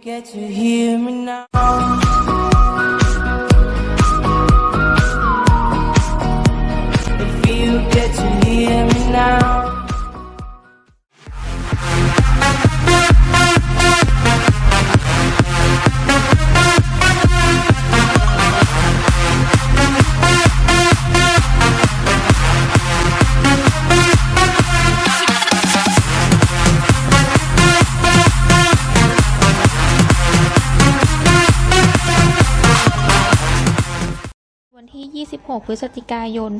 get to hear me now. วันที่ 26 พฤศจิกายน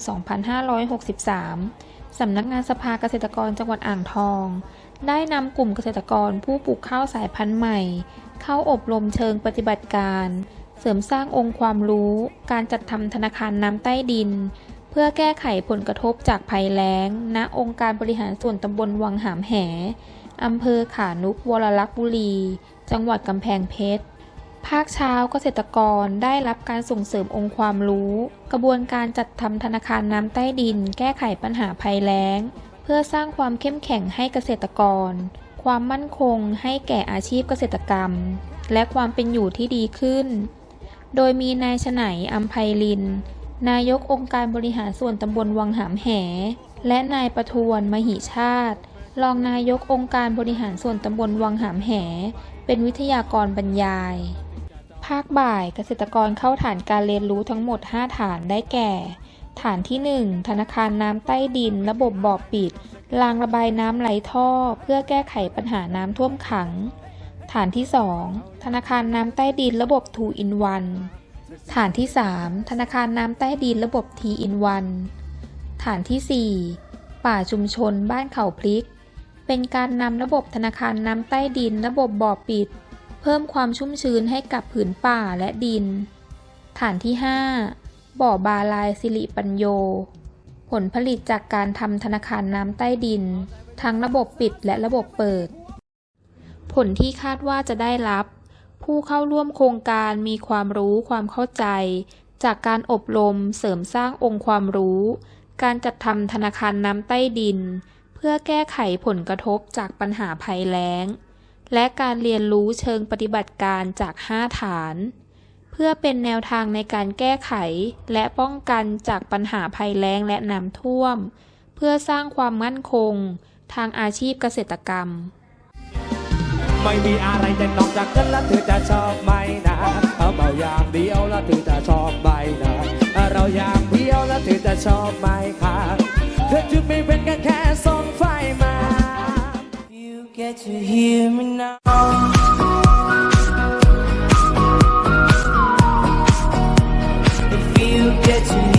2563 สำนักงานสภาเกษตรกรจังหวัดอ่างทอง ได้นำกลุ่มเกษตรกรผู้ปลูกข้าวสายพันธุ์ใหม่ เข้าอบรมเชิงปฏิบัติการ เสริมสร้างองค์ความรู้ การจัดทำธนาคารน้ำใต้ดิน เพื่อแก้ไขผลกระทบจากภัยแล้ง ณ องค์การบริหารส่วนตำบลวังหามแหอำเภอขานุกวรลักษ์บุรี จังหวัดกำแพงเพชร ภาคเช้าเกษตรกรได้รับการส่งเสริมองค์ความรู้ กระบวนการจัดทำธนาคารน้ำใต้ดิน แก้ไขปัญหาภัยแล้ง เพื่อสร้างความเข้มแข็งให้เกษตรกร ความมั่นคงให้แก่อาชีพเกษตรกรรม และความเป็นอยู่ที่ดีขึ้น โดยมีนายฉไนอัมไพลิน นายกองค์การบริหารส่วนตำบลวังหามแห และนายประทวนมหิชาติ รองนายกองค์การบริหารส่วนตำบลวังหามแห เป็นวิทยากรบรรยายาคบ่ายเกษตรกรเข้าฐานการเรียนรู้ทั้งหมด 5 ฐานได้แก่ ฐานที่ 1 ธนาคารน้ำใต้ดิน ระบบบ่อปิด รางระบายน้ำไหลท่อ เพื่อแก้ไขปัญหาน้ำท่วมขัง ฐานที่ 2 ธนาคารน้ำใต้ดินระบบ 2 in 1 ฐานที่ 3 ธนาคารน้ำใต้ดินระบบ T in 1 ฐานที่ 4 ป่าชุมชนบ้านเขาพลิก เป็นการนำระบบธนาคารน้ำใต้ดิน ระบบบ่อปิด เพิ่มความชุ่มชื้นให้กับผืนป่าและดิน ฐานที่ 5 บ่อบาลายสิริปัญโย ผลผลิตจากการทำธนาคารน้ำใต้ดิน ทั้งระบบปิดและระบบเปิด ผลที่คาดว่าจะได้รับ ผู้เข้าร่วมโครงการมีความรู้ความเข้าใจ จากการอบรมเสริมสร้างองค์ความรู้ การจัดทำธนาคารน้ำใต้ดิน เพื่อแก้ไขผลกระทบจากปัญหาภัยแล้ง และการเรียนรู้เชิงปฏิบัติการจาก 5 ฐาน เพื่อเป็นแนวทางในการแก้ไข และป้องกันจากปัญหาภัยแล้งและน้ำท่วม เพื่อสร้างความมั่นคง ทางอาชีพเกษตรกรรม ไม่มีอะไรจะนอกจากกันแล้วเธอจะชอบไหมนะเอาเบาอย่างเดียวแล้วเธอจะชอบไหมนะเราอย่างเดียวแล้วเธอจะชอบไหมคะเธอจึงไม่เป็นกันแค่สอง get to hear me now. If you get to.